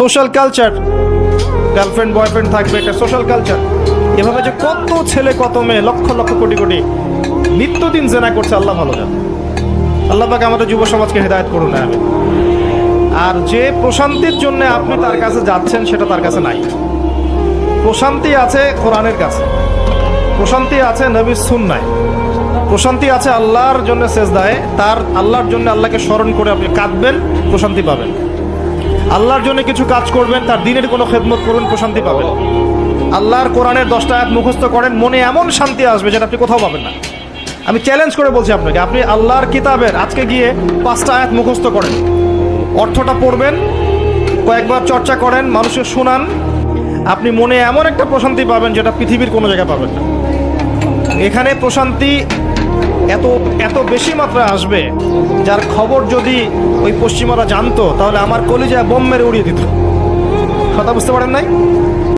Social culture girlfriend boyfriend থাকবে এটা social culture এভাবে যে কত ছেলে, কত মেয়ে, লক্ষ লক্ষ কোটি কোটি নিত্যদিন জেনা করছে, আল্লাহ ভালো জানে। আল্লাহ পাকে আমাদের যুব সমাজকে হেদায়ত করুন আমি আর যে প্রশান্তির জন্য আপনি তার কাছে যাচ্ছেন, সেটা তার কাছে নাই। প্রশান্তি আছে কোরআনের কাছে। প্রশান্তি আছে নবীর সুন্নায়। প্রশান্তি আছে আল্লাহর জন্য সেজদায়। তার আল্লাহর জন্য আল্লাহকে স্মরণ করে আপনি কাঁদবেন, প্রশান্তি পাবেন। আল্লাহর জন্য কিছু কাজ করবেন, তার দিনের কোনো খেদমত করবেন প্রশান্তি পাবেন। আল্লাহর কোরআনের দশটা আয়াত মুখস্থ করেন, মনে এমন শান্তি আসবে যেটা আপনি কোথাও পাবেন না। আমি চ্যালেঞ্জ করে বলছি আপনাকে, আপনি আল্লাহর কিতাবের আজকে গিয়ে পাঁচটা আয়াত মুখস্থ করেন। অর্থটা পড়বেন, কয়েকবার চর্চা করেন মানুষের শোনান। আপনি মনে এমন একটা প্রশান্তি পাবেন যেটা পৃথিবীর কোনো জায়গায় পাবেন না। এখানে প্রশান্তি এত এত বেশি মাত্রা আসবে। যার খবর যদি ওই পশ্চিমারা জানতো, তাহলে আমার কলিজা বোম মেরে উড়িয়ে দিত। কথা বুঝতে পারেন নাই?